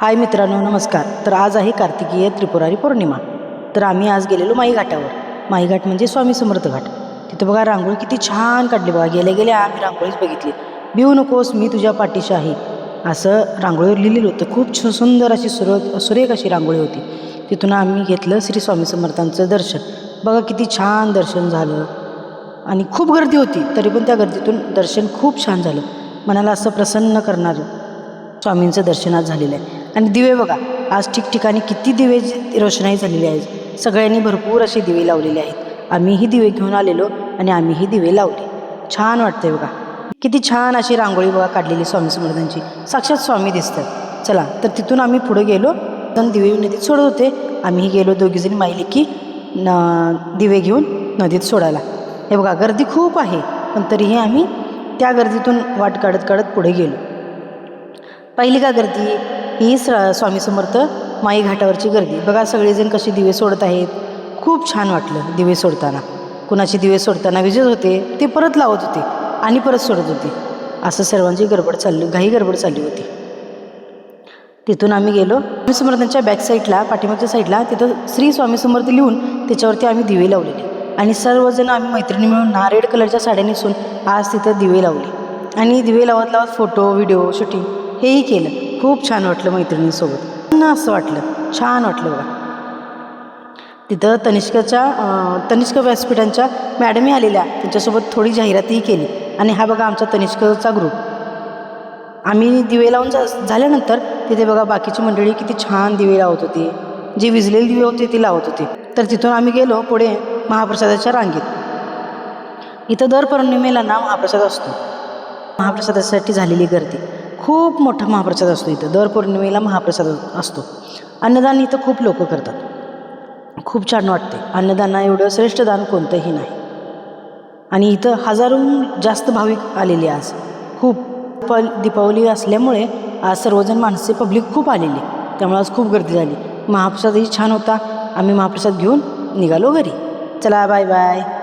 हाय मित्रांनो नमस्कार. तर आज आहे कार्तिकीय त्रिपुरारी पौर्णिमा. तर आम्ही आज गेलेलो माईघाटावर. माईघाट म्हणजे स्वामी समर्थ घाट. तिथं बघा रांगोळी किती छान काढली बघा. गेल्या गेल्या आम्ही रांगोळीच बघितली. भिऊ नकोस मी तुझ्या पाठीशी आहे. असं रांगोळीवर लिहिलेलं होतं. खूप छ- सुंदर अशी सुर सुरेख अशी रांगोळी होती. तिथून आम्ही घेतलं श्री स्वामी समर्थांचं दर्शन. बघा किती छान दर्शन झालं. आणि खूप गर्दी होती तरी पण त्या गर्दीतून दर्शन खूप छान झालं. मनाला असं प्रसन्न करणारं स्वामींचं दर्शन आज झालेलं आहे. आणि दिवे बघा आज ठिकठिकाणी किती दिवे रोषणाई झालेली आहे सगळ्यांनी भरपूर असे दिवे लावलेले आहेत. आम्हीही दिवे घेऊन आलेलो आणि आम्हीही दिवे लावले. छान वाटते बघा. किती छान अशी रांगोळी बघा काढलेली स्वामी समर्थांची. साक्षात स्वामी दिसतात. चला तर तिथून आम्ही पुढे गेलो. पण दिवे नदीत सोडत होते. आम्हीही गेलो दोघीजणी माहिली की न दिवे घेऊन नदीत सोडायला. हे बघा गर्दी खूप आहे पण तरीही आम्ही त्या गर्दीतून वाट काढत काढत पुढे गेलो. पहिली का गर्दी? ही स स्वामी समर्थ माई घाटावरची गर्दी. बघा सगळेजण कसे दिवे सोडत आहेत. खूप छान वाटलं दिवे सोडताना. कुणाचे दिवे सोडताना विजेत होते ते परत लावत होते आणि परत सोडत होते. असं सर्वांची गडबड चालली घाई गडबड चालली होती. तिथून आम्ही गेलो. स्वामी समर्थांच्या बॅक साईडला पाठीमागच्या साईडला तिथं श्री स्वामी समर्थ लिहून त्याच्यावरती आम्ही दिवे लावलेले. आणि सर्वजण आम्ही मैत्रिणी मिळून ना रेड कलरच्या साड्या नेसून आज तिथं दिवे लावले. आणि दिवे लावत लावत फोटो व्हिडिओ शूटिंग हेही केलं. खूप छान वाटलं मैत्रिणींसोबत. ना असं वाटलं. छान वाटलं बघा. तिथं तनिष्काच्या तनिष्क व्यासपीठांच्या मॅडमही आलेल्या. त्यांच्यासोबत थोडी जाहिरातही केली. आणि हा बघा आमचा तनिष्कचा ग्रुप आम्ही दिवे लावून जा झाल्यानंतर तिथे बघा बाकीची मंडळी किती छान दिवे लावत होती. जे विजलेले दिवे होते ते लावत होते. तर तिथून आम्ही गेलो पुढे महाप्रसादाच्या रांगेत. इथं दर पौर्णिमेला ना महाप्रसाद असतो. महाप्रसादासाठी झालेली गर्दी. खूप मोठा महाप्रसाद असतो इथं. दर पौर्णिमेला महाप्रसाद असतो. अन्नदान इथं खूप लोक करतात. खूप छान वाटते. अन्नदाना एवढं श्रेष्ठ दान कोणतंही नाही. आणि इथं हजारोहून जास्त भाविक आलेले आज. खूप प दीपावली असल्यामुळे आज सर्वजण माणसे पब्लिक खूप आलेली. त्यामुळे आज खूप गर्दी झाली. महाप्रसादही छान होता. आम्ही महाप्रसाद घेऊन निघालो घरी. चला बाय बाय